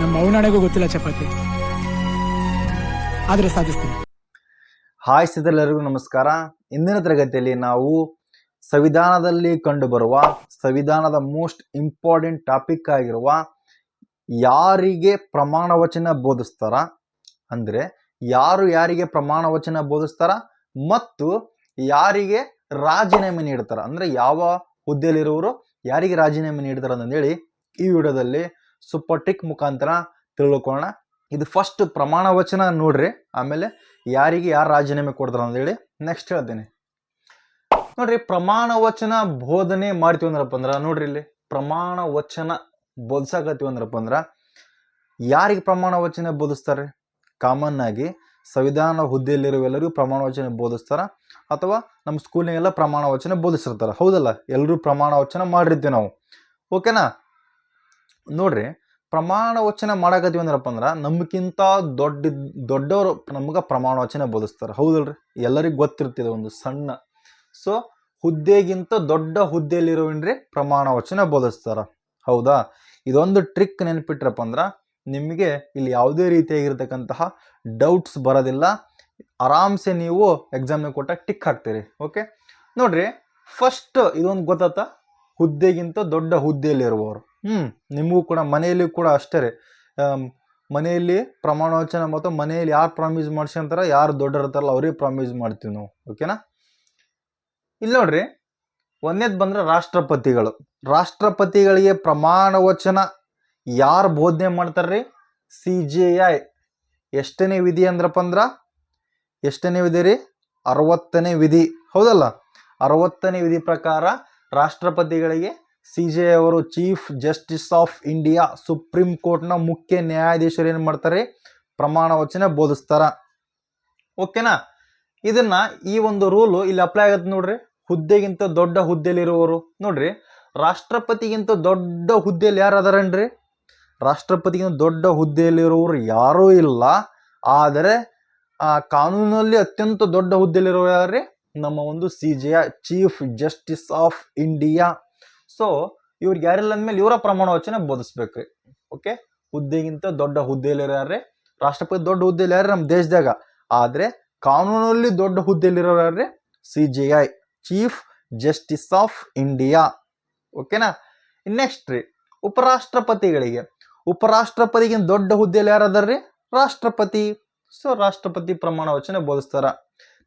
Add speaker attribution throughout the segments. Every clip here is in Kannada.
Speaker 1: ನಮ್ಮ ಗೊತ್ತಿಲ್ಲ ಚಪಾತಿ. ಆದರೆ ಸಾಧಿಸ್ತೀನಿ.
Speaker 2: ಹಾಯ್ ಸ್ನೇಹಿತರೆಲ್ಲರಿಗೂ ನಮಸ್ಕಾರ. ಇಂದಿನ ತರಗತಿಯಲ್ಲಿ ನಾವು ಸಂವಿಧಾನದಲ್ಲಿ ಕಂಡುಬರುವ, ಸಂವಿಧಾನದ ಮೋಸ್ಟ್ ಇಂಪಾರ್ಟೆಂಟ್ ಟಾಪಿಕ್ ಆಗಿರುವ ಯಾರಿಗೆ ಪ್ರಮಾಣ ವಚನ ಬೋಧಿಸ್ತಾರ? ಅಂದ್ರೆ ಯಾರು ಯಾರಿಗೆ ಪ್ರಮಾಣ ವಚನ ಬೋಧಿಸ್ತಾರ? ಮತ್ತು ಯಾರಿಗೆ ರಾಜೀನಾಮೆ ನೀಡ್ತಾರ? ಅಂದ್ರೆ ಯಾವ ಹುದ್ದೆಯಲ್ಲಿರುವವರು ಯಾರಿಗೆ ರಾಜೀನಾಮೆ ನೀಡ್ತಾರ ಅಂತಂದೇಳಿ ಈ ವಿಡಿಯೋದಲ್ಲಿ ಸೂಪರ್ ಟಿಕ್ ಮುಖಾಂತರ ತಿಳ್ಕೊಳ್ಳೋಣ. ಇದು ಫಸ್ಟ್ ಪ್ರಮಾಣ ವಚನ ನೋಡ್ರಿ. ಆಮೇಲೆ ಯಾರಿಗೆ ಯಾರು ರಾಜೀನಾಮೆ ಕೊಡ್ತಾರ ಅಂತೇಳಿ ನೆಕ್ಸ್ಟ್ ಹೇಳ್ತೇನೆ. ನೋಡ್ರಿ, ಪ್ರಮಾಣ ವಚನ ಬೋಧನೆ ಮಾಡ್ತೀವಿ ಅಂದ್ರಪ್ಪ ಅಂದ್ರೆ, ನೋಡ್ರಿ ಇಲ್ಲಿ ಪ್ರಮಾಣ ವಚನ ಬೋಧಿಸಾಕತ್ತೀವಿ ಅಂದ್ರಪ್ಪ ಅಂದ್ರೆ, ಯಾರಿಗೆ ಪ್ರಮಾಣ ವಚನ ಬೋಧಿಸ್ತಾರೆ? ಕಾಮನ್ ಆಗಿ ಸಂವಿಧಾನ ಹುದ್ದೆಯಲ್ಲಿರುವ ಎಲ್ಲರಿಗೂ ಪ್ರಮಾಣ ವಚನ ಬೋಧಿಸ್ತಾರ. ಅಥವಾ ನಮ್ಮ ಸ್ಕೂಲ್ನಾಗೆಲ್ಲ ಪ್ರಮಾಣ ವಚನ ಬೋಧಿಸಿರ್ತಾರ. ಹೌದಲ್ಲ? ಎಲ್ಲರೂ ಪ್ರಮಾಣ ವಚನ ಮಾಡಿರ್ತೀವಿ ನಾವು. ಓಕೆನಾ ನೋಡ್ರಿ, ಪ್ರಮಾಣ ವಚನ ಮಾಡಕತ್ತೀವಿ ಅಂದ್ರಪ್ಪ ಅಂದ್ರೆ ನಮ್ಗಿಂತ ದೊಡ್ಡ, ದೊಡ್ಡವರು ನಮ್ಗೆ ಪ್ರಮಾಣ ವಚನ ಬೋಧಿಸ್ತಾರೆ. ಹೌದಲ್ರಿ? ಎಲ್ಲರಿಗೂ ಗೊತ್ತಿರ್ತಿದೆ ಒಂದು ಸಣ್ಣ. ಸೊ ಹುದ್ದೆಗಿಂತ ದೊಡ್ಡ ಹುದ್ದೆಯಲ್ಲಿರೋನ್ರಿ ಪ್ರಮಾಣ ವಚನ ಬೋಧಿಸ್ತಾರ. ಹೌದಾ? ಇದೊಂದು ಟ್ರಿಕ್ ನೆನಪಿಟ್ರಪ್ಪ ಅಂದ್ರೆ ನಿಮಗೆ ಇಲ್ಲಿ ಯಾವುದೇ ರೀತಿಯಾಗಿರ್ತಕ್ಕಂತಹ ಡೌಟ್ಸ್ ಬರೋದಿಲ್ಲ. ಆರಾಮ್ಸೆ ನೀವು ಎಕ್ಸಾಮ್ನ ಕೊಟ್ಟಾಗ ಟಿಕ್ ಹಾಕ್ತೀರಿ. ಓಕೆ ನೋಡ್ರಿ ಫಸ್ಟ್ ಇದೊಂದು ಗೊತ್ತಾತ? ಹುದ್ದೆಗಿಂತ ದೊಡ್ಡ ಹುದ್ದೆಯಲ್ಲಿರುವವರು. ಹ್ಞೂ ನಿಮಗೂ ಕೂಡ ಮನೆಯಲ್ಲಿ ಕೂಡ ಅಷ್ಟೇ ರೀ. ಮನೆಯಲ್ಲಿ ಪ್ರಮಾಣ ವಚನ ಮತ್ತು ಮನೆಯಲ್ಲಿ ಯಾರು ಪ್ರಾಮಿಸ್ ಮಾಡ್ಸ್ಕೊಂತಾರ, ಯಾರು ದೊಡ್ಡರಿರ್ತಾರಲ್ಲ ಅವರೇ ಪ್ರಾಮಿಸ್ ಮಾಡ್ತೀವಿ ನಾವು ಓಕೆನಾ ಇಲ್ಲಿ ನೋಡ್ರಿ ಒಂದೇದ್ ಬಂದ್ರೆ ರಾಷ್ಟ್ರಪತಿಗಳು. ರಾಷ್ಟ್ರಪತಿಗಳಿಗೆ ಪ್ರಮಾಣ ವಚನ ಯಾರು ಬೋಧನೆ ಮಾಡ್ತಾರ್ರಿ? C J I. ಎಷ್ಟನೇ ವಿಧಿ ಅಂದ್ರಪ್ಪ ಅಂದ್ರೆ? ಎಷ್ಟನೇ ವಿಧಿ ರೀ? ಅರವತ್ತನೇ ವಿಧಿ. ಹೌದಲ್ಲ? ಅರವತ್ತನೇ ವಿಧಿ ಪ್ರಕಾರ ರಾಷ್ಟ್ರಪತಿಗಳಿಗೆ ಸಿ ಜೆ ಅವರು chief justice of India, supreme ಕೋರ್ಟ್ನ ಮುಖ್ಯ ನ್ಯಾಯಾಧೀಶರು ಏನು ಮಾಡ್ತಾರೆ? ಪ್ರಮಾಣ ವಚನ ಬೋಧಿಸ್ತಾರ. ಓಕೆನಾ? ಇದನ್ನ ಈ ಒಂದು ರೂಲು ಇಲ್ಲಿ ಅಪ್ಲೈ ಆಗತ್ತೆ ನೋಡ್ರಿ. ಹುದ್ದೆಗಿಂತ ದೊಡ್ಡ ಹುದ್ದೆಯಲ್ಲಿರುವವರು. ನೋಡ್ರಿ, ರಾಷ್ಟ್ರಪತಿಗಿಂತ ದೊಡ್ಡ ಹುದ್ದೆಯಲ್ಲಿ ಯಾರು ಅದಾರನ್ರಿ ರಾಷ್ಟ್ರಪತಿಗಿಂತ ದೊಡ್ಡ ಹುದ್ದೆಯಲ್ಲಿರುವವರು ಯಾರೂ ಇಲ್ಲ. ಆದರೆ, ಆ ಕಾನೂನಲ್ಲಿ ಅತ್ಯಂತ ದೊಡ್ಡ ಹುದ್ದೆಯಲ್ಲಿರುವ ಯಾರ್ರಿ? ನಮ್ಮ ಒಂದು C J chief justice of India. So ಇವ್ರಿಗೆ ಯಾರಿಲ್ಲ ಅಂದ್ಮೇಲೆ ಇವರ ಪ್ರಮಾಣ ವಚನ ಬೋಧಿಸ್ಬೇಕ್ರಿ. ಓಕೆ ಹುದ್ದೆಗಿಂತ ದೊಡ್ಡ ಹುದ್ದೆಯಲ್ಲಿ ಯಾರ್ರಿ? ರಾಷ್ಟ್ರಪತಿ ದೊಡ್ಡ ಹುದ್ದೆಯಲ್ಲಿ ಯಾರ್ರಿ ನಮ್ಮ ದೇಶದಾಗ? ಆದರೆ ಕಾನೂನಲ್ಲಿ ದೊಡ್ಡ ಹುದ್ದೆಯಲ್ಲಿ C J I chief justice of India ಓಕೆನಾ ನೆಕ್ಸ್ಟ್ ರೀ, ಉಪರಾಷ್ಟ್ರಪತಿಗಳಿಗೆ. ಉಪರಾಷ್ಟ್ರಪತಿಗಿಂತ ದೊಡ್ಡ ಹುದ್ದೆಯಲ್ಲಿ ಯಾರು ರಾಷ್ಟ್ರಪತಿ. ಸೊ ರಾಷ್ಟ್ರಪತಿ ಪ್ರಮಾಣ ವಚನ ಬೋಧಿಸ್ತಾರ.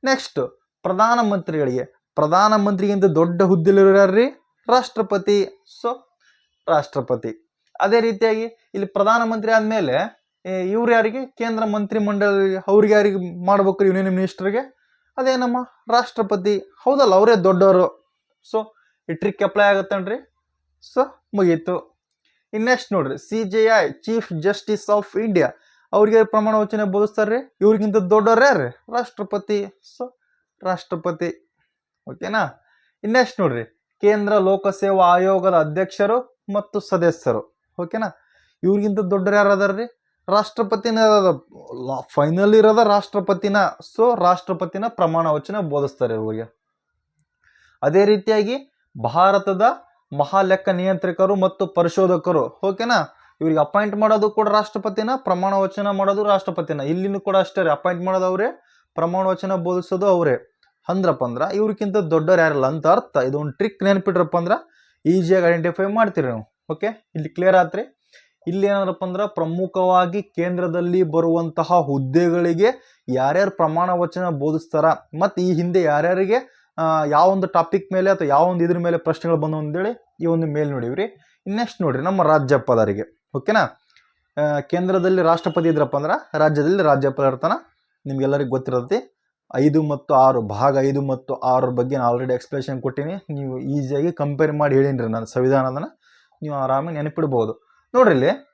Speaker 2: ನೆಕ್ಸ್ಟ್ ಪ್ರಧಾನಮಂತ್ರಿಗಳಿಗೆ. ಪ್ರಧಾನಮಂತ್ರಿಗಿಂತ ದೊಡ್ಡ ಹುದ್ದೆಯಲ್ಲಿ ಯಾರ್ರಿ? ರಾಷ್ಟ್ರಪತಿ. ಸೊ ರಾಷ್ಟ್ರಪತಿ. ಅದೇ ರೀತಿಯಾಗಿ ಇಲ್ಲಿ ಪ್ರಧಾನಮಂತ್ರಿ ಆದಮೇಲೆ ಇವ್ರು ಯಾರಿಗೆ? ಕೇಂದ್ರ ಮಂತ್ರಿ ಮಂಡಳಿಗೆ ಅವ್ರಿಗೆ ಯಾರಿಗೆ ಮಾಡ್ಬೇಕು ಯೂನಿಯನ್ ಮಿನಿಸ್ಟರ್ಗೆ? ಅದೇ ನಮ್ಮ ರಾಷ್ಟ್ರಪತಿ. ಹೌದಲ್ಲ, ಅವರೇ ದೊಡ್ಡವರು. ಸೊ ಈ ಟ್ರಿಕ್ ಅಪ್ಲೈ ಆಗತ್ತನ್ರಿ ಸೊ ಮುಗೀತು. ಇನ್ನು ನೆಕ್ಸ್ಟ್ ನೋಡ್ರಿ? C J I chief justice of India ಅವ್ರಿಗೆ ಪ್ರಮಾಣ ವಚನ ಬೋಧಿಸ್ತಾರ್ರಿ? ಇವ್ರಿಗಿಂತ ದೊಡ್ಡವ್ರು ಯಾರ್ರಿ? ರಾಷ್ಟ್ರಪತಿ. ಸೊ ರಾಷ್ಟ್ರಪತಿ. ಓಕೆನಾ ಇನ್ನು ನೆಕ್ಸ್ಟ್ ನೋಡ್ರಿ? ಕೇಂದ್ರ ಲೋಕಸೇವಾ ಆಯೋಗದ ಅಧ್ಯಕ್ಷರು ಮತ್ತು ಸದಸ್ಯರು. ಓಕೆನಾ ಇವ್ರಿಗಿಂತ ದೊಡ್ಡರು ಯಾರು ರೀ? ರಾಷ್ಟ್ರಪತಿನ ಫೈನಲ್ ಇರೋದ ರಾಷ್ಟ್ರಪತಿನ. ಸೊ ರಾಷ್ಟ್ರಪತಿನ ಪ್ರಮಾಣ ವಚನ ಬೋಧಿಸ್ತಾರೆ ಇವರಿಗೆ. ಅದೇ ರೀತಿಯಾಗಿ ಭಾರತದ ಮಹಾಲೆಕ್ಕ ನಿಯಂತ್ರಕರು ಮತ್ತು ಪರಿಶೋಧಕರು. ಓಕೆನಾ ಇವ್ರಿಗೆ ಅಪಾಯಿಂಟ್ ಮಾಡೋದು ಕೂಡ ರಾಷ್ಟ್ರಪತಿನ, ಪ್ರಮಾಣ ವಚನ ಮಾಡೋದು ರಾಷ್ಟ್ರಪತಿನ. ಇಲ್ಲಿನೂ ಕೂಡ ಅಷ್ಟೇ ರೀ. ಅಪಾಯಿಂಟ್ ಮಾಡೋದು ಅವರೇ, ಪ್ರಮಾಣ ವಚನ ಬೋಧಿಸೋದು ಅವರೇ. ಅಂದ್ರಪ್ಪ ಅಂದ್ರೆ ಇವ್ರಿಗಿಂತ ದೊಡ್ಡವ್ರು ಯಾರಿಲ್ಲ ಅಂತ ಅರ್ಥ. ಇದೊಂದು ಟ್ರಿಕ್ ನೆನಪಿಟ್ರಪ್ಪ ಅಂದ್ರೆ ಈಸಿಯಾಗಿ ಐಡೆಂಟಿಫೈ ಮಾಡ್ತೀರಿ ನೀವು. ಓಕೆ ಇಲ್ಲಿ ಕ್ಲಿಯರ್ ಆತ್ರಿ? ಇಲ್ಲಿ ಏನಂದ್ರಪ್ಪ ಅಂದ್ರೆ, ಪ್ರಮುಖವಾಗಿ ಕೇಂದ್ರದಲ್ಲಿ ಬರುವಂತಹ ಹುದ್ದೆಗಳಿಗೆ ಯಾರ್ಯಾರು ಪ್ರಮಾಣ ವಚನ ಬೋಧಿಸ್ತಾರ, ಮತ್ತು ಈ ಹಿಂದೆ ಯಾರ್ಯಾರಿಗೆ ಯಾವೊಂದು ಟಾಪಿಕ್ ಮೇಲೆ ಅಥವಾ ಯಾವ ಒಂದು ಇದ್ರ ಮೇಲೆ ಪ್ರಶ್ನೆಗಳು ಬಂದವು ಅಂತೇಳಿ ಈ ಒಂದು ಮೇಲ್ ನೋಡಿವ್ರಿ. ನೆಕ್ಸ್ಟ್ ನೋಡ್ರಿ, ನಮ್ಮ ರಾಜ್ಯಪಾಲರಿಗೆ. ಓಕೆನಾ ಕೇಂದ್ರದಲ್ಲಿ ರಾಷ್ಟ್ರಪತಿ ಇದ್ರಪ್ಪ ಅಂದ್ರೆ, ರಾಜ್ಯದಲ್ಲಿ ರಾಜ್ಯಪಾಲ ಇರ್ತಾನ. ನಿಮ್ಗೆಲ್ಲರಿಗೂ ಗೊತ್ತಿರತ್ತೆ. ಐದು ಮತ್ತು ಆರು, ಭಾಗ ಐದು ಮತ್ತು ಆರು ಬಗ್ಗೆ ನಾನು ಆಲ್ರೆಡಿ ಎಕ್ಸ್ಪ್ಲೇಷನ್ ಕೊಟ್ಟೀನಿ. ನೀವು ಈಸಿಯಾಗಿ ಕಂಪೇರ್ ಮಾಡಿ ಹೇಳೀನಿ ನಾನು ಸಂವಿಧಾನದನ್ನ ನೀವು ಆರಾಮಾಗಿ ನೆನಪಿಡ್ಬೋದು. ನೋಡ್ರಿ ಇಲ್ಲಿ,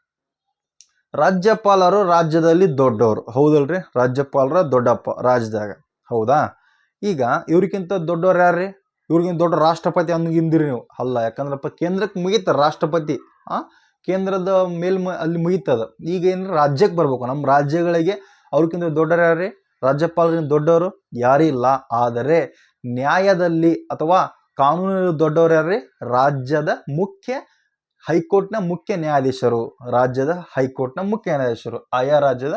Speaker 2: ರಾಜ್ಯಪಾಲರು ರಾಜ್ಯದಲ್ಲಿ ದೊಡ್ಡವರು. ಹೌದಲ್ರಿ? ರಾಜ್ಯಪಾಲರ ದೊಡ್ಡಪ್ಪ ರಾಜ್ಯದಾಗ. ಹೌದಾ? ಈಗ ಇವ್ರಿಗಿಂತ ದೊಡ್ಡವ್ರು ಯಾರ್ರಿ? ಇವ್ರಿಗಿಂತ ದೊಡ್ಡ ರಾಷ್ಟ್ರಪತಿ ಅನ್ನೋಗಿಂದಿರಿ ನೀವು. ಅಲ್ಲ, ಯಾಕಂದ್ರಪ್ಪ ಕೇಂದ್ರಕ್ಕೆ ಮುಗೀತ ರಾಷ್ಟ್ರಪತಿ, ಆ? ಕೇಂದ್ರದ ಮೇಲ್ ಅಲ್ಲಿ ಮುಗೀತದ. ಈಗ ಏನು ರಾಜ್ಯಕ್ಕೆ ಬರ್ಬೇಕು. ನಮ್ಮ ರಾಜ್ಯಗಳಿಗೆ ಅವ್ರಿಗಿಂತ ದೊಡ್ಡರು ಯಾರ್ರಿ? ರಾಜ್ಯಪಾಲರಿಂದ ದೊಡ್ಡವರು ಯಾರೂ ಇಲ್ಲ ಆದರೆ ನ್ಯಾಯದಲ್ಲಿ ಅಥವಾ ಕಾನೂನಲ್ಲಿ ದೊಡ್ಡವರು ಯಾರ್ರಿ ರಾಜ್ಯದ ಮುಖ್ಯ ಹೈಕೋರ್ಟ್ನ ಮುಖ್ಯ ನ್ಯಾಯಾಧೀಶರು. ರಾಜ್ಯದ ಹೈಕೋರ್ಟ್ನ ಮುಖ್ಯ ನ್ಯಾಯಾಧೀಶರು. ಆಯಾ ರಾಜ್ಯದ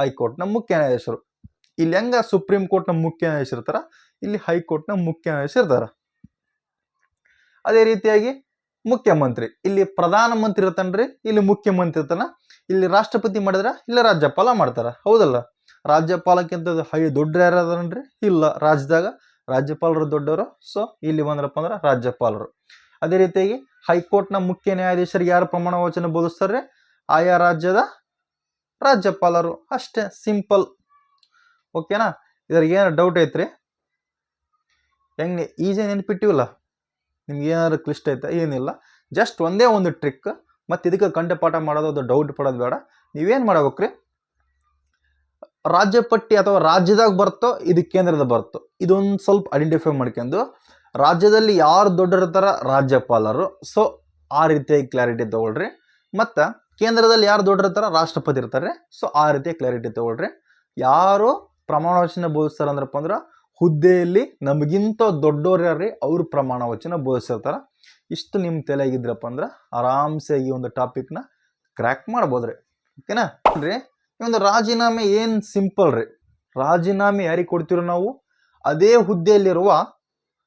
Speaker 2: ಹೈಕೋರ್ಟ್ನ ಮುಖ್ಯ ನ್ಯಾಯಾಧೀಶರು. ಇಲ್ಲಿ ಹೆಂಗ ಸುಪ್ರೀಂ ಕೋರ್ಟ್ನ ಮುಖ್ಯ ನ್ಯಾಯಾಧೀಶ ಇರ್ತಾರ? ಇಲ್ಲಿ ಹೈಕೋರ್ಟ್ನ ಮುಖ್ಯ ನ್ಯಾಯಾಧೀಶ ಇರ್ತಾರ. ಅದೇ ರೀತಿಯಾಗಿ ಮುಖ್ಯಮಂತ್ರಿ. ಇಲ್ಲಿ ಪ್ರಧಾನ ಮಂತ್ರಿ ಇರ್ತಾನ್ರಿ, ಇಲ್ಲಿ ಮುಖ್ಯಮಂತ್ರಿ ಇರ್ತಾನ. ಇಲ್ಲಿ ರಾಷ್ಟ್ರಪತಿ ಮಾಡಿದ್ರ, ಇಲ್ಲಿ ರಾಜ್ಯಪಾಲ ಮಾಡ್ತಾರ. ಹೌದಲ್ಲ? ರಾಜ್ಯಪಾಲಕ್ಕಿಂತ ಹೈ ದೊಡ್ಡ ಯಾರು ಅದಾರನ್ರಿ? ಇಲ್ಲ. ರಾಜ್ಯದಾಗ ರಾಜ್ಯಪಾಲರು ದೊಡ್ಡವರು. ಸೊ ಇಲ್ಲಿ ಬಂದ್ರಪ್ಪ ಅಂದ್ರೆ ರಾಜ್ಯಪಾಲರು. ಅದೇ ರೀತಿಯಾಗಿ ಹೈಕೋರ್ಟ್ನ ಮುಖ್ಯ ನ್ಯಾಯಾಧೀಶರಿಗೆ ಯಾರು ಪ್ರಮಾಣ ವಚನ ಬೋಧಿಸ್ತಾರೆ ಆಯಾ ರಾಜ್ಯದ ರಾಜ್ಯಪಾಲರು. ಅಷ್ಟೇ. ಸಿಂಪಲ್. ಓಕೆನಾ? ಇದ್ರಿಗೆ ಏನಾರು ಡೌಟ್ ಐತ್ರಿ? ಹೆಂಗೆ ಈಜಿ ನೆನ್ಪಿಟ್ಟಿವಲ್ಲ? ನಿಮ್ಗೆ ಏನಾದ್ರು ಕ್ಲಿಷ್ಟ ಐತೆ? ಏನಿಲ್ಲ. ಜಸ್ಟ್ ಒಂದೇ ಒಂದು ಟ್ರಿಕ್ ಮತ್ತು ಇದಕ್ಕೆ ಕಂಠಪಾಠ ಮಾಡೋದು ಅದು ಡೌಟ್ ಪಡೋದು ಬೇಡ. ನೀವೇನು ಮಾಡ್ಬೇಕ್ರಿ? ರಾಜ್ಯ ಪಟ್ಟಿ ಅಥವಾ ರಾಜ್ಯದಾಗ ಬರ್ತೋ ಇದು ಕೇಂದ್ರದ ಬರ್ತೋ ಇದೊಂದು ಸ್ವಲ್ಪ ಐಡೆಂಟಿಫೈ ಮಾಡ್ಕೊಂಡು ರಾಜ್ಯದಲ್ಲಿ ಯಾರು ದೊಡ್ಡರಿರ್ತಾರ ರಾಜ್ಯಪಾಲರು. ಸೊ ಆ ರೀತಿಯಾಗಿ ಕ್ಲಾರಿಟಿ ತಗೊಳ್ರಿ. ಮತ್ತು ಕೇಂದ್ರದಲ್ಲಿ ಯಾರು ದೊಡ್ಡರಿರ್ತಾರ ರಾಷ್ಟ್ರಪತಿ ಇರ್ತಾರೆ. ಸೊ ಆ ರೀತಿಯ ಕ್ಲಾರಿಟಿ ತಗೊಳ್ರಿ. ಯಾರು ಪ್ರಮಾಣ ವಚನ ಬೋಧಿಸ್ತಾರ ಅಂದ್ರಪ್ಪ ಅಂದ್ರೆ ಹುದ್ದೆಯಲ್ಲಿ ನಮಗಿಂತ ದೊಡ್ಡವ್ರು ಯಾರ್ರಿ, ಅವ್ರು ಪ್ರಮಾಣ ವಚನ ಬೋಧಿಸಿರ್ತಾರ. ಇಷ್ಟು ನಿಮ್ಮ ತಲೆಗಿದ್ರಪ್ಪ ಅಂದ್ರೆ ಆರಾಮ್ಸೆ ಈ ಒಂದು ಟಾಪಿಕ್ನ ಕ್ರ್ಯಾಕ್ ಮಾಡ್ಬೋದ್ರಿ. ಓಕೆನಾ ರೀ ಈ ಒಂದು ರಾಜೀನಾಮೆ ಏನು ಸಿಂಪಲ್ ರೀ? ರಾಜೀನಾಮೆ ಯಾರಿಗೆ ಕೊಡ್ತೀರೋ ನಾವು? ಅದೇ ಹುದ್ದೆಯಲ್ಲಿರುವ,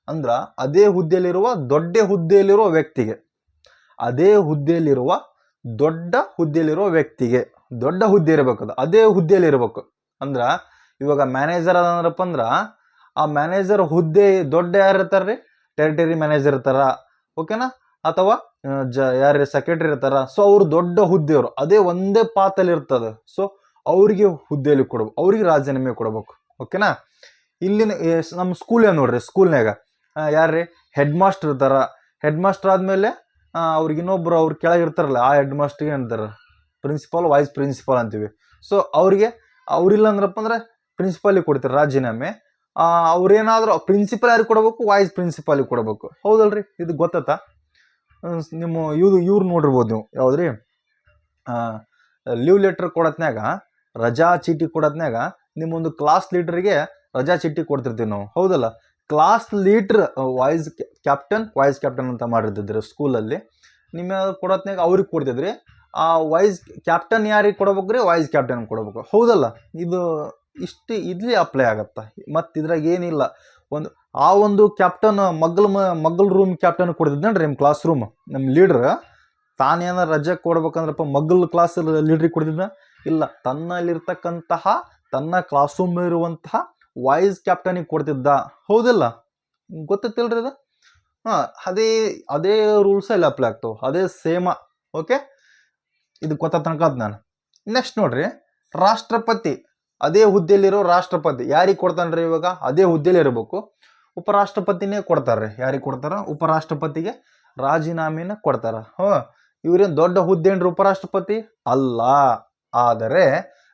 Speaker 2: ಅಂದ್ರೆ ಅದೇ ಹುದ್ದೆಯಲ್ಲಿರುವ ದೊಡ್ಡ ಹುದ್ದೆಯಲ್ಲಿರುವ ವ್ಯಕ್ತಿಗೆ. ಅದೇ ಹುದ್ದೆಯಲ್ಲಿರುವ ದೊಡ್ಡ ಹುದ್ದೆಯಲ್ಲಿರುವ ವ್ಯಕ್ತಿಗೆ. ದೊಡ್ಡ ಹುದ್ದೆ ಇರಬೇಕು ಅದು. ಅದೇ ಹುದ್ದೆಯಲ್ಲಿ ಅಂದ್ರೆ ಇವಾಗ ಮ್ಯಾನೇಜರ್ ಅದಂದ್ರಪ್ಪ ಅಂದ್ರೆ ಆ ಮ್ಯಾನೇಜರ್ ಹುದ್ದೆ ದೊಡ್ಡ ಯಾರು ಇರ್ತಾರ್ರಿ ಟೆರಿಟರಿ ಮ್ಯಾನೇಜರ್ ಇರ್ತಾರ. ಓಕೆನಾ ಅಥವಾ ಜ ಯಾರು ಸೆಕ್ರೆಟರಿ ಇರ್ತಾರ. ಸೊ ಅವ್ರು ದೊಡ್ಡ ಹುದ್ದೆಯವರು. ಅದೇ ಒಂದೇ ಪಾತಲ್ಲಿ ಇರ್ತದೆ. ಸೊ ಅವ್ರಿಗೆ ಹುದ್ದೆಯಲ್ಲಿ ಕೊಡ್ಬೇಕು ಅವ್ರಿಗೆ ರಾಜೀನಾಮೆ ಕೊಡ್ಬೇಕು. ಓಕೆನಾ? ಇಲ್ಲಿನ ನಮ್ಮ ಸ್ಕೂಲ್ ನೋಡ್ರಿ ಸ್ಕೂಲ್ನಾಗ ಯಾರ್ರಿ? ಹೆಡ್ ಮಾಸ್ಟರ್ ಇರ್ತಾರ ಹೆಡ್ ಮಾಸ್ಟರ್ ಆದಮೇಲೆ ಅವ್ರಿಗೆ ಇನ್ನೊಬ್ಬರು ಅವ್ರ ಕೆಳಗೆ ಇರ್ತಾರಲ್ಲ, ಆ ಹೆಡ್ ಮಾಸ್ಟರ್ಗೆ ಅಂತಾರೆ ಪ್ರಿನ್ಸಿಪಾಲ್, ವೈಸ್ ಪ್ರಿನ್ಸಿಪಾಲ್ ಅಂತೀವಿ. ಸೊ, ಅವರಿಗೆ ಅವ್ರಿಲ್ಲ ಅಂದ್ರಪ್ಪ ಅಂದ್ರೆ ಪ್ರಿನ್ಸಿಪಾಲಿಗೆ ಕೊಡ್ತಾರೆ ರಾಜೀನಾಮೆ. ಅವ್ರೇನಾದರೂ, ಪ್ರಿನ್ಸಿಪಲ್ ಯಾರಿಗೆ ಕೊಡಬೇಕು? ವೈಸ್ ಪ್ರಿನ್ಸಿಪಾಲಿಗೆ ಕೊಡಬೇಕು. ಹೌದಲ್ರಿ? ಇದು ಗೊತ್ತಾ ನಿಮ್ಮ ಇವ್ರು ಇವ್ರು ನೋಡಿರ್ಬೋದು ನೀವು. ಯಾವುದ್ರಿ? ಲೀವ್ ಲೆಟ್ರ್ ಕೊಡತ್ನ್ಯಾಗ ರಜಾ ಚೀಟಿ ಕೊಡೋದ್ನಾಗ ನಿಮ್ಮೊಂದು ಕ್ಲಾಸ್ ಲೀಡ್ರಿಗೆ ರಜಾ ಚೀಟಿ ಕೊಡ್ತಿರ್ತೀವಿ ನಾವು. ಹೌದಲ್ಲ? Class leader vice captain vice captain ಅಂತ ಮಾಡಿರ್ತಿದ್ರು ಸ್ಕೂಲಲ್ಲಿ ನಿಮ್ಮ ಕೊಡೋತ್ನಾಗ ಅವ್ರಿಗೆ ಕೊಡ್ತಿದ್ರಿ. ಆ ವಾಯ್ಸ್ ಕ್ಯಾಪ್ಟನ್ ಯಾರಿಗೆ ಕೊಡ್ಬೇಕ್ರಿ ವಾಯ್ಸ್ ಕ್ಯಾಪ್ಟನ್ ಕೊಡ್ಬೇಕು. ಹೌದಲ್ಲ? ಇದು ಇಷ್ಟು ಇಲ್ಲಿ ಅಪ್ಲೈ ಆಗತ್ತೆ? ಮತ್ತು ಇದ್ರಾಗ ಏನಿಲ್ಲ. ಒಂದು, ಆ ಒಂದು ಕ್ಯಾಪ್ಟನ್ ಮಗ್ಲ ಮಗ್ಲ್ ರೂಮ್ ಕ್ಯಾಪ್ಟನ್ ಕೊಡ್ತಿದ್ನಲ್ರಿ ನಿಮ್ಮ ಕ್ಲಾಸ್ ರೂಮ್ ನಮ್ಮ ಲೀಡ್ರ್ ತಾನೇನಾರ ರಜೆ ಕೊಡ್ಬೇಕಂದ್ರಪ್ಪ ಮಗ್ಲ್ ಕ್ಲಾಸ್ ಲೀಡ್ರಿಗೆ ಕೊಡ್ತಿದ್ನ? ಇಲ್ಲ, ತನ್ನಲ್ಲಿರ್ತಕ್ಕಂತಹ, ತನ್ನ ಕ್ಲಾಸ್ ರೂಮ್ ಇರುವಂತಹ ವಾಯ್ಸ್ ಕ್ಯಾಪ್ಟನಿಗೆ ಕೊಡ್ತಿದ್ದ. ಹೌದಿಲ್ಲ? ಗೊತ್ತಿಲ್ರಿ ಅದು? ಹಾಂ, ಅದೇ ಅದೇ ರೂಲ್ಸ್ ಎಲ್ಲ ಅಪ್ಲೈ ಆಗ್ತಾವೆ. ಅದೇ ಸೇಮ ಓಕೆ ಇದು ಗೊತ್ತ ತನಕ ನಾನು. ನೆಕ್ಸ್ಟ್ ನೋಡ್ರಿ, ರಾಷ್ಟ್ರಪತಿ, ಅದೇ ಹುದ್ದೆಯಲ್ಲಿರೋ ರಾಷ್ಟ್ರಪತಿ, ಯಾರಿಗೆ ಕೊಡ್ತಾನ್ರಿ ಇವಾಗ? ಅದೇ ಹುದ್ದೆಯಲ್ಲಿ ಇರಬೇಕು. ಉಪರಾಷ್ಟ್ರಪತಿನೇ ಕೊಡ್ತಾರ್ರಿ. ಯಾರಿಗೆ ಕೊಡ್ತಾರ? ಉಪರಾಷ್ಟ್ರಪತಿಗೆ ರಾಜೀನಾಮೆನ ಕೊಡ್ತಾರ. ಹ್ಞೂ ಇವ್ರೇನು ದೊಡ್ಡ ಹುದ್ದೆ ಏನ್ರಿ ಉಪರಾಷ್ಟ್ರಪತಿ? ಅಲ್ಲ. ಆದರೆ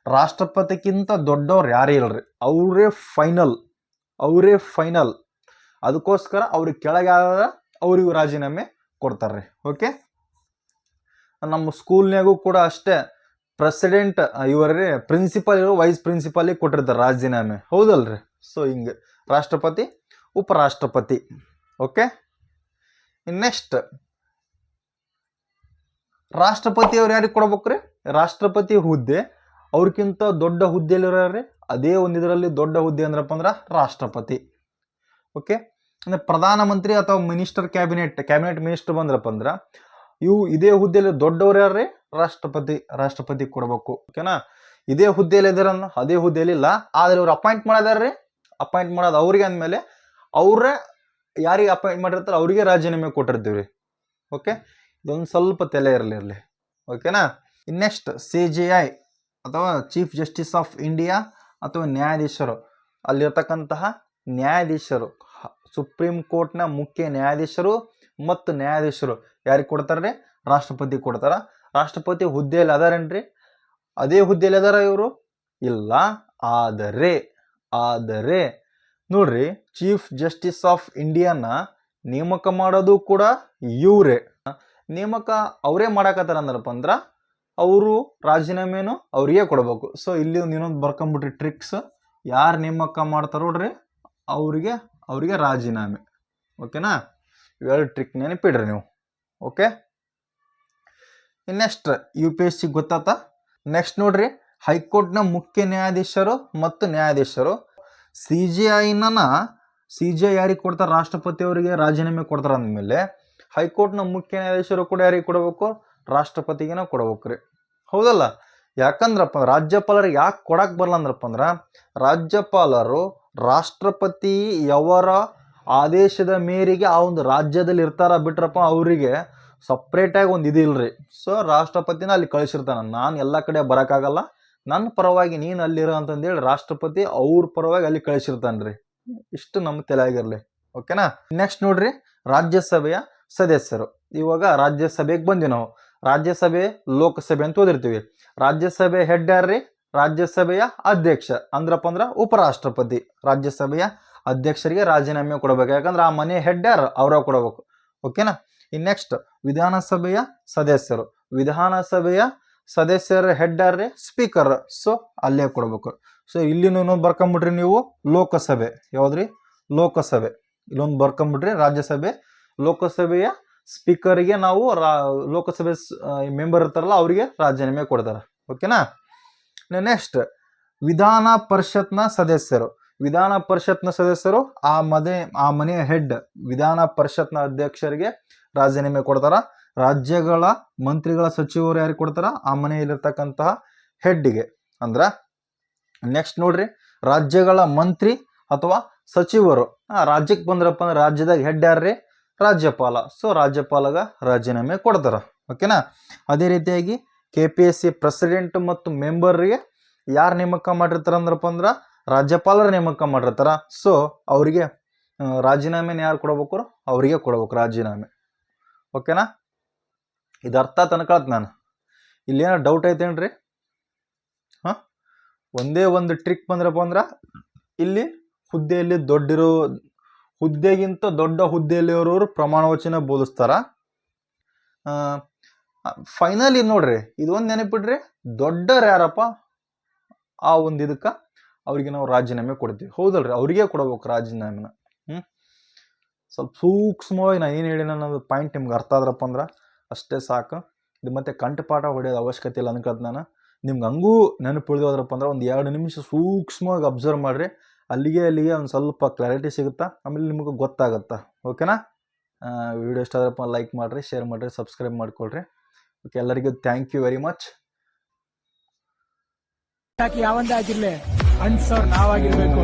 Speaker 2: ರಾಷ್ಟ್ರಪತಿಗಿಂತ ದೊಡ್ಡವ್ರು ಯಾರೇ ಇಲ್ಲರಿ ಅವರೇ ಫೈನಲ್ ಅವರೇ ಫೈನಲ್ ಅದಕ್ಕೋಸ್ಕರ ಅವ್ರಿಗೆ ಕೆಳಗೆ ಅವರಿಗೂ ರಾಜೀನಾಮೆ ಕೊಡ್ತಾರ್ರಿ ಓಕೆ ನಮ್ಮ ಸ್ಕೂಲ್ನಾಗೂ ಕೂಡ ಅಷ್ಟೇ ಪ್ರೆಸಿಡೆಂಟ್ ಇವರೇ ಪ್ರಿನ್ಸಿಪಲ್ ಇರೋ ವೈಸ್ ಪ್ರಿನ್ಸಿಪಾಲಿಗೆ ಕೊಟ್ಟಿರ್ತಾರೆ ರಾಜೀನಾಮೆ, ಹೌದಲ್ರಿ? ಸೊ ಹಿಂಗೆ ರಾಷ್ಟ್ರಪತಿ, ಉಪರಾಷ್ಟ್ರಪತಿ ಓಕೆ ನೆಕ್ಸ್ಟ್ ರಾಷ್ಟ್ರಪತಿ ಅವ್ರು ಯಾರಿಗೆ ಕೊಡ್ಬೇಕ್ರಿ? ರಾಷ್ಟ್ರಪತಿ ಹುದ್ದೆ ಅವ್ರಿಗಿಂತ ದೊಡ್ಡ ಹುದ್ದೆಯಲ್ಲಿರೋರಿ ಅದೇ ಒಂದು ಇದರಲ್ಲಿ ದೊಡ್ಡ ಹುದ್ದೆ ಅಂದ್ರಪ್ಪ ಅಂದ್ರೆ ರಾಷ್ಟ್ರಪತಿ. ಓಕೆ? ಅಂದ್ರೆ ಪ್ರಧಾನಮಂತ್ರಿ ಅಥವಾ ಮಿನಿಸ್ಟರ್ ಕ್ಯಾಬಿನೆಟ್ ಕ್ಯಾಬಿನೆಟ್ ಮಿನಿಸ್ಟರ್ ಬಂದ್ರಪ್ಪ ಅಂದ್ರೆ ಇವು ಇದೇ ಹುದ್ದೆಯಲ್ಲಿ ದೊಡ್ಡವ್ರು ಯಾರೇ ರಾಷ್ಟ್ರಪತಿ ರಾಷ್ಟ್ರಪತಿ ಕೊಡ್ಬೇಕು. ಓಕೆನಾ? ಇದೇ ಹುದ್ದೆಯಲ್ಲಿ ಇದಾರನ್ನ ಅದೇ ಹುದ್ದೆಯಲ್ಲಿ ಇಲ್ಲ. ಆದ್ರೆ ಇವ್ರು ಅಪಾಯಿಂಟ್ ಮಾಡೋದಾರ್ರಿ ಅಪಾಯಿಂಟ್ ಮಾಡೋದು ಅವ್ರಿಗೆ ಅಂದಮೇಲೆ ಅವರೇ ಯಾರಿಗೆ ಅಪಾಯಿಂಟ್ ಮಾಡಿರ್ತಾರೆ ಅವ್ರಿಗೆ ರಾಜೀನಾಮೆ ಕೊಟ್ಟಿರ್ತೀವಿ ಓಕೆ? ಇದೊಂದು ಸ್ವಲ್ಪ ತಲೆ ಇರಲಿ ಇರಲಿ. ಓಕೆನಾ? ನೆಕ್ಸ್ಟ್ ಸಿ ಜಿ ಐ ಅಥವಾ ಚೀಫ್ ಜಸ್ಟಿಸ್ ಆಫ್ ಇಂಡಿಯಾ ಅಥವಾ ನ್ಯಾಯಾಧೀಶರು? ಅಲ್ಲಿರ್ತಕ್ಕಂತಹ ನ್ಯಾಯಾಧೀಶರು ಸುಪ್ರೀಂ ಕೋರ್ಟ್ನ ಮುಖ್ಯ ನ್ಯಾಯಾಧೀಶರು ಮತ್ತು ನ್ಯಾಯಾಧೀಶರು ಯಾರಿಗೆ ಕೊಡ್ತಾರೆ ರಾಷ್ಟ್ರಪತಿ ಕೊಡ್ತಾರ. ರಾಷ್ಟ್ರಪತಿ ಹುದ್ದೆಯಲ್ಲಿ ಅದಾರೇನ್ರಿ? ಅದೇ ಹುದ್ದೆಯಲ್ಲಿ ಅದಾರ ಇವರು? ಇಲ್ಲ. ಆದರೆ ಆದರೆ, ನೋಡ್ರಿ, ಚೀಫ್ ಜಸ್ಟಿಸ್ ಆಫ್ ಇಂಡಿಯಾನ ನೇಮಕ ಮಾಡೋದು ಕೂಡ ಇವರೇ. ನೇಮಕ ಅವರೇ ಮಾಡಾಕತ್ತಾರ ಅಂದ್ರಪ್ಪ ಅಂದ್ರ ಅವರು ರಾಜೀನಾಮೆನೂ ಅವರಿಗೆ ಕೊಡಬೇಕು. ಸೊ ಇಲ್ಲಿ ಒಂದು ಇನ್ನೊಂದು ಬರ್ಕೊಂಬಿಟ್ರಿ ಟ್ರಿಕ್ಸ್ ಯಾರು ನೇಮಕ ಮಾಡ್ತಾರೋ ನೋಡ್ರಿ, ಅವರಿಗೆ ಅವರಿಗೆ ರಾಜೀನಾಮೆ. ಓಕೆನಾ ಇವೆರಡು ಟ್ರಿಕ್ ನೆನಪಿಡ್ರಿ ನೀವು. Okay next U P S C ಗೊತ್ತಾತ? Next ನೋಡ್ರಿ, ಹೈಕೋರ್ಟ್ನ ಮುಖ್ಯ ನ್ಯಾಯಾಧೀಶರು ಮತ್ತು ನ್ಯಾಯಾಧೀಶರು. ಸಿ ಜಿ ಐನ ಸಿ ಜಿ ಐ ಯಾರಿಗೆ ಕೊಡ್ತಾರೆ? ರಾಷ್ಟ್ರಪತಿ ಅವರಿಗೆ ರಾಜೀನಾಮೆ ಕೊಡ್ತಾರೆ ಅಂದಮೇಲೆ, ಹೈಕೋರ್ಟ್ನ ಮುಖ್ಯ ನ್ಯಾಯಾಧೀಶರು ಕೂಡ ಯಾರಿಗೆ ಕೊಡಬೇಕು? ರಾಷ್ಟ್ರಪತಿಗೆನ ಕೊಡ್ಬೇಕು ರೀ. ಹೌದಲ್ಲ? ಯಾಕಂದ್ರಪ್ಪ ರಾಜ್ಯಪಾಲರಿಗೆ ಯಾಕೆ ಕೊಡಕ್ಕೆ ಬರಲ್ಲ ಅಂದ್ರಪ್ಪ ಅಂದ್ರೆ ರಾಜ್ಯಪಾಲರು ರಾಷ್ಟ್ರಪತಿ ಯವರ ಆದೇಶದ ಮೇರೆಗೆ ಆ ಒಂದು ರಾಜ್ಯದಲ್ಲಿ ಇರ್ತಾರ ಬಿಟ್ರಪ್ಪ ಅವರಿಗೆ ಸಪ್ರೇಟಾಗಿ ಒಂದು ಇದಿಲ್ರಿ ಸೊ ರಾಷ್ಟ್ರಪತಿನ ಅಲ್ಲಿ ಕಳಿಸಿರ್ತಾನೆ. ನಾನು ಎಲ್ಲ ಕಡೆ ಬರೋಕ್ಕಾಗಲ್ಲ ನನ್ನ ಪರವಾಗಿ ನೀನು ಅಲ್ಲಿರೋ ಅಂತಂದೇಳಿ ರಾಷ್ಟ್ರಪತಿ ಅವ್ರ ಪರವಾಗಿ ಅಲ್ಲಿ ಕಳಿಸಿರ್ತಾನೆ ರೀ. ಇಷ್ಟು ನಮ್ಮ ತಲೆಯಾಗಿರಲಿ. ಓಕೆನಾ ನೆಕ್ಸ್ಟ್ ನೋಡ್ರಿ, ರಾಜ್ಯಸಭೆಯ ಸದಸ್ಯರು. ಇವಾಗ ರಾಜ್ಯಸಭೆಗೆ ಬಂದ್ವಿ ನಾವು. ರಾಜ್ಯಸಭೆ, ಲೋಕಸಭೆ ಅಂತ ಓದಿರ್ತೀವಿ. ರಾಜ್ಯಸಭೆ ಹೆಡ್ ಯಾರ್ರಿ? ರಾಜ್ಯಸಭೆಯ ಅಧ್ಯಕ್ಷ. ಅಂದ್ರಪ್ಪ ಅಂದ್ರ ಉಪರಾಷ್ಟ್ರಪತಿ. ರಾಜ್ಯಸಭೆಯ ಅಧ್ಯಕ್ಷರಿಗೆ ರಾಜೀನಾಮೆ ಕೊಡಬೇಕು. ಯಾಕಂದ್ರೆ ಆ ಮನೆ ಹೆಡ್ ಯಾರು? ಅವರ ಕೊಡಬೇಕು. ಓಕೆನಾ ಇನ್ ನೆಕ್ಸ್ಟ್ ವಿಧಾನಸಭೆಯ ಸದಸ್ಯರು. ವಿಧಾನಸಭೆಯ ಸದಸ್ಯರ ಹೆಡ್ ಯಾರ್ರಿ? ಸ್ಪೀಕರ್ ಸೊ ಅಲ್ಲೇ ಕೊಡಬೇಕು. ಸೊ ಇಲ್ಲಿನೂ ಬರ್ಕೊಂಬಿಟ್ರಿ ನೀವು ಲೋಕಸಭೆ. ಯಾವ್ದ್ರಿ? ಲೋಕಸಭೆ. ಇಲ್ಲೊಂದು ಬರ್ಕೊಂಬಿಟ್ರಿ ರಾಜ್ಯಸಭೆ. ಲೋಕಸಭೆಯ ಸ್ಪೀಕರ್ಗೆ ನಾವು ರಾ, ಲೋಕಸಭೆ ಮೆಂಬರ್ ಇರ್ತಾರಲ್ಲ, ಅವರಿಗೆ ರಾಜೀನಾಮೆ ಕೊಡ್ತಾರೆ. ಓಕೆನಾ ನೆಕ್ಸ್ಟ್ ವಿಧಾನ ಪರಿಷತ್ನ ಸದಸ್ಯರು. ವಿಧಾನ ಪರಿಷತ್ನ ಸದಸ್ಯರು ಆ ಮನೆ, ಆ ಮನೆಯ ಹೆಡ್ ವಿಧಾನ ಪರಿಷತ್ನ ಅಧ್ಯಕ್ಷರಿಗೆ ರಾಜೀನಾಮೆ ಕೊಡ್ತಾರ. ರಾಜ್ಯಗಳ ಮಂತ್ರಿಗಳ ಸಚಿವರು ಯಾರಿಗೆ ಕೊಡ್ತಾರ? ಆ ಮನೆಯಲ್ಲಿರ್ತಕ್ಕಂತಹ ಹೆಡ್ಗೆ ಅಂದ್ರ ನೆಕ್ಸ್ಟ್ ನೋಡ್ರಿ, ರಾಜ್ಯಗಳ ಮಂತ್ರಿ ಅಥವಾ ಸಚಿವರು. ರಾಜ್ಯಕ್ಕೆ ಬಂದ್ರಪ್ಪ ಅಂದ್ರೆ ರಾಜ್ಯದಾಗ ಹೆಡ್ ಯಾರ್ರಿ? ರಾಜ್ಯಪಾಲ. ಸೊ ರಾಜ್ಯಪಾಲಗ ರಾಜೀನಾಮೆ ಕೊಡ್ತಾರೆ. ಓಕೆನಾ ಅದೇ ರೀತಿಯಾಗಿ K P S C president ಮತ್ತು ಮೆಂಬರ್ಗೆ ಯಾರು ನೇಮಕ ಮಾಡಿರ್ತಾರೆ ಅಂದ್ರಪ್ಪ ಅಂದ್ರೆ ರಾಜ್ಯಪಾಲರ ನೇಮಕ ಮಾಡಿರ್ತಾರ. ಸೊ ಅವರಿಗೆ ರಾಜೀನಾಮೆನ ಯಾರು ಕೊಡ್ಬೇಕು ಅವರಿಗೆ ಕೊಡ್ಬೇಕು ರಾಜೀನಾಮೆ. ಓಕೆನಾ ಇದು ಅರ್ಥ ತನ್ಕಳತ್ ನಾನು. ಇಲ್ಲೇನೋ ಡೌಟ್ ಐತೇನ್ರಿ? ಹಾಂ? ಒಂದೇ ಒಂದು ಟ್ರಿಕ್ ಬಂದ್ರಪ್ಪ ಅಂದ್ರೆ ಇಲ್ಲಿ ಹುದ್ದೆಯಲ್ಲಿ ದೊಡ್ಡಿರೋ ಹುದ್ದೆಗಿಂತ ದೊಡ್ಡ ಹುದ್ದೆಯಲ್ಲಿರೋರು ಪ್ರಮಾಣ ವಚನ ಬೋಧಿಸ್ತಾರ ಫೈನಲಿ ನೋಡ್ರಿ, ಇದೊಂದು ನೆನಪಿಡ್ರಿ ದೊಡ್ಡರು ಯಾರಪ್ಪ? ಆ ಒಂದು ಇದಕ್ಕೆ ಅವ್ರಿಗೆ ನಾವು ರಾಜೀನಾಮೆ ಕೊಡ್ತೀವಿ. ಹೌದಲ್ರಿ, ಅವ್ರಿಗೆ ಕೊಡ್ಬೇಕು ರಾಜೀನಾಮೆನ. ಹ್ಞೂ ಸ್ವಲ್ಪ ಸೂಕ್ಷ್ಮವಾಗಿ ನಾನು ಏನು ಹೇಳಿನ ಅನ್ನೋದು ಪಾಯಿಂಟ್ ನಿಮ್ಗೆ ಅರ್ಥ ಆದ್ರಪ್ಪ ಅಂದ್ರೆ, ಅಷ್ಟೇ ಸಾಕು. ಇದು ಮತ್ತೆ ಕಂಠಪಾಠ ಹೊಡೆಯೋದು ಅವಶ್ಯಕತೆ ಇಲ್ಲ ಅನ್ಕೊಳ್ತ ನಾನು. ನಿಮ್ಗೆ ಹಂಗೂ ನೆನಪು ಉಳಿದೋದ್ರಪ್ಪ ಅಂದ್ರೆ ಒಂದು ಎರಡು ನಿಮಿಷ ಸೂಕ್ಷ್ಮವಾಗಿ ಅಬ್ಸರ್ವ್ ಮಾಡಿರಿ. ಅಲ್ಲಿಗೆ ಅಲ್ಲಿಗೆ ಒಂದು ಸ್ವಲ್ಪ ಕ್ಲಾರಿಟಿ ಸಿಗುತ್ತಾ? ಆಮೇಲೆ ನಿಮಗೆ ಗೊತ್ತಾಗುತ್ತಾ? ಓಕೆನಾ ವಿಡಿಯೋ ಇಷ್ಟ ಆದ್ರಪ್ಪ ಲೈಕ್ ಮಾಡಿರಿ ಶೇರ್ ಮಾಡಿರಿ ಸಬ್ಸ್ಕ್ರೈಬ್ ಮಾಡ್ಕೊಳ್ರಿ. ಓಕೆ ಎಲ್ಲರಿಗೂ ಥ್ಯಾಂಕ್ ಯು ವೆರಿ ಮಚ್
Speaker 1: ಯಾವಂದೇ ಆಗಿರ್ಲಿ ಸರ್ ನಾವಾಗಿರ್ಬೇಕು.